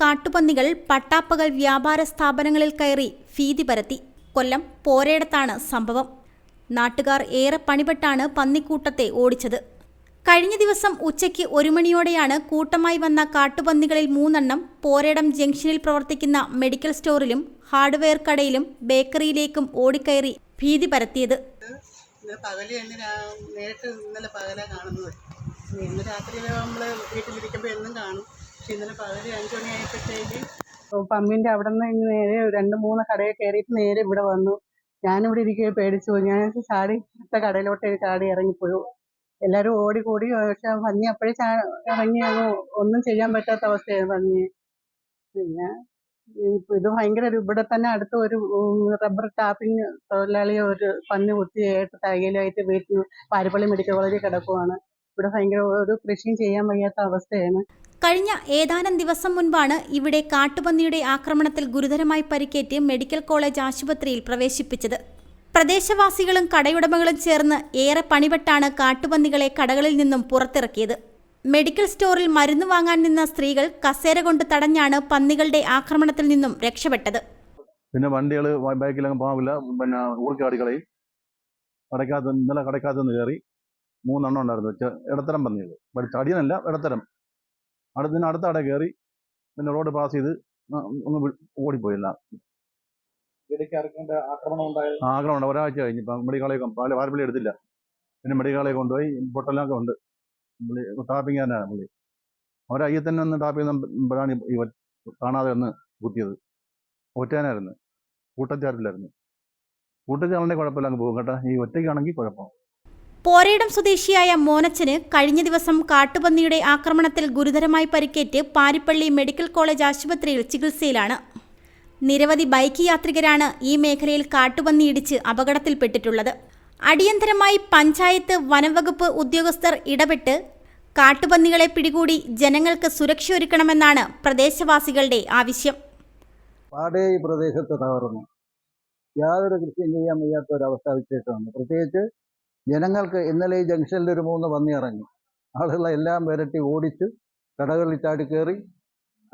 കാട്ടുപന്നികൾ പട്ടാപ്പകൽ വ്യാപാര സ്ഥാപനങ്ങളിൽ കയറി ഭീതി പരത്തി. കൊല്ലം പോരയിടത്താണ് സംഭവം. നാട്ടുകാർ ഏറെ പണിപ്പെട്ടാണ് പന്നിക്കൂട്ടത്തെ ഓടിച്ചത്. കഴിഞ്ഞ ദിവസം ഉച്ചയ്ക്ക് ഒരു മണിയോടെയാണ് കൂട്ടമായി വന്ന കാട്ടുപന്നികളിൽ മൂന്നെണ്ണം പോരേടം ജംഗ്ഷനിൽ പ്രവർത്തിക്കുന്ന മെഡിക്കൽ സ്റ്റോറിലും ഹാർഡ്വെയർ കടയിലും ബേക്കറിയിലേക്കും ഓടിക്കയറി ഭീതി പരത്തിയത്. ഇന്നലെ ഇന്ന് രാത്രി നമ്മൾ വീട്ടിലിരിക്കുമ്പോൾ എന്നും കാണും. പക്ഷെ ഇന്നലെ അവിടെ നിന്ന് നേരെ രണ്ട് മൂന്ന് കടയിൽ കയറിയിട്ട് നേരെ ഇവിടെ വന്നു. ഞാനിവിടെ ഇരിക്കുക പേടിച്ചു പോയി. ഞാൻ ചാടി അടുത്ത കടയിലോട്ട് ചാടി ഇറങ്ങിപ്പോയി. എല്ലാവരും ഓടിക്കൂടി. പക്ഷെ പന്നി അപ്പോഴേ ചാ ഇറങ്ങി. ഒന്നും ചെയ്യാൻ പറ്റാത്ത അവസ്ഥയാണ് പന്നി. പിന്നെ ഇത് ഭയങ്കര ഒരു ഇവിടെ തന്നെ അടുത്ത് ഒരു റബ്ബർ ടാപ്പിംഗ് തൊഴിലാളിയെ ഒരു പന്നി കുത്തിയായിട്ട് തയ്യലായിട്ട് വീട്ടിൽ പാരിപ്പള്ളി മെഡിക്കൽ കോളേജിൽ കിടക്കുവാണ്. ഇവിടെ ഭയങ്കര ഒരു കൃഷിയും ചെയ്യാൻ വയ്യാത്ത അവസ്ഥയാണ്. കഴിഞ്ഞ ഏതാനും ദിവസം മുൻപാണ് ഇവിടെ കാട്ടുപന്നിയുടെ ആക്രമണത്തിൽ ഗുരുതരമായി പരിക്കേറ്റ് മെഡിക്കൽ കോളേജ് ആശുപത്രിയിൽ പ്രവേശിപ്പിച്ചത്. പ്രദേശവാസികളും കടയുടമകളും ചേർന്ന് ഏറെ പണിപെട്ടാണ് കാട്ടുപന്നികളെ കടകളിൽ നിന്നും പുറത്തിറക്കിയത്. മെഡിക്കൽ സ്റ്റോറിൽ മരുന്ന് വാങ്ങാൻ നിന്ന സ്ത്രീകൾ കസേര കൊണ്ട് തടഞ്ഞാണ് പന്നികളുടെ ആക്രമണത്തിൽ നിന്നും രക്ഷപ്പെട്ടത്. പിന്നെ വണ്ടികൾ ബൈക്കിലങ്ങ് പോകില്ല പിന്നെ ഊർക്കാടികളെയും കടക്കാത്ത ഇന്നലെ കടയ്ക്കകത്ത് നിന്ന് കയറി മൂന്നെണ്ണം ഉണ്ടായിരുന്നു. വെച്ചാൽ ഇടത്തരം പന്നികൾ ഇവിടെ ചടിയനല്ല ഇടത്തരം. അടുത്തിന് അടുത്ത അട കയറി പിന്നെ റോഡ് പാസ് ചെയ്ത് ഒന്ന് ഓടിപ്പോയില്ല. ആക്രമണം ഉണ്ട് ഒരാഴ്ച കഴിഞ്ഞ്. ഇപ്പം പാൽ കോളേജ് പാല വാരപ്പള്ളി എടുത്തില്ല. പിന്നെ മെഡിക്കൽ കൊണ്ടുപോയി പൊട്ടലൊക്കെ ഉണ്ട്. പുള്ളി ടാപ്പിംഗ് തന്നെയാണ് പുള്ളി. അവരയ്യ തന്നെ ഒന്ന് ടാപ്പ് ചെയ്യുമ്പോഴാണ് ഈ കാണാതെ ഒന്ന് കുത്തിയത്. ഒറ്റാനായിരുന്നു കൂട്ടച്ചാരില്ലായിരുന്നു കൂട്ടച്ചാറിന്റെ കുഴപ്പമില്ല അങ്ങ് പോകും കേട്ടോ. ഈ ഒറ്റയ്ക്കാണെങ്കിൽ കുഴപ്പം. പോരയിടം സ്വദേശിയായ മോനച്ചന് കഴിഞ്ഞ ദിവസം കാട്ടുപന്നിയുടെ ആക്രമണത്തിൽ ഗുരുതരമായി പരിക്കേറ്റ് പാരിപ്പള്ളി മെഡിക്കൽ കോളേജ് ആശുപത്രിയിൽ ചികിത്സയിലാണ്. നിരവധി ബൈക്ക് യാത്രികരാണ് ഈ മേഖലയിൽ കാട്ടുപന്നി ഇടിച്ച് അപകടത്തിൽപ്പെട്ടിട്ടുള്ളത്. അടിയന്തരമായി പഞ്ചായത്ത് വനംവകുപ്പ് ഉദ്യോഗസ്ഥർ ഇടപെട്ട് കാട്ടുപന്നികളെ പിടികൂടി ജനങ്ങൾക്ക് സുരക്ഷ ഒരുക്കണമെന്നാണ് പ്രദേശവാസികളുടെ ആവശ്യം. പാടേ ഈ പ്രദേശത്ത് തകർന്നു. യാതൊരു കൃഷിയും ചെയ്യാൻ വയ്യാത്ത ഒരവസ്ഥ വിശേഷമാണ് പ്രത്യേകിച്ച് ജനങ്ങൾക്ക് ഇന്നലെ ഈ ജംഗ്ഷനിൽ ഒരു മൂന്ന് പന്നി ഇറങ്ങി. ആളുകളെ എല്ലാം വിരട്ടി ഓടിച്ച് കടകളിൽ ചാടി കയറി.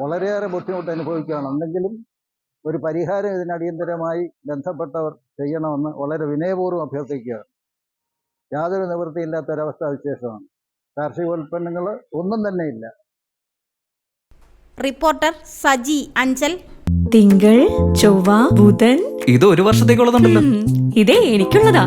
വളരെയേറെ ബുദ്ധിമുട്ട് അനുഭവിക്കുകയാണ്. എന്തെങ്കിലും ഒരു പരിഹാരം ഇതിന് അടിയന്തരമായി ബന്ധപ്പെട്ടവർ ചെയ്യണമെന്ന് വളരെ വിനയപൂർവം അഭ്യർത്ഥിക്കുകയാണ്. യാതൊരു നിവൃത്തിയില്ലാത്ത ഒരവസ്ഥ വിശേഷമാണ്. കാർഷികോൽപ്പന്നങ്ങൾ ഒന്നും തന്നെ ഇല്ല. റിപ്പോർട്ടർ സജി അഞ്ചൽ. തിങ്കൾ ചൊവ്വ ബുധൻ. ഇത് ഒരു വർഷത്തേക്കുള്ളതുണ്ടല്ലോ. ഇതേ എനിക്കുള്ളതാ.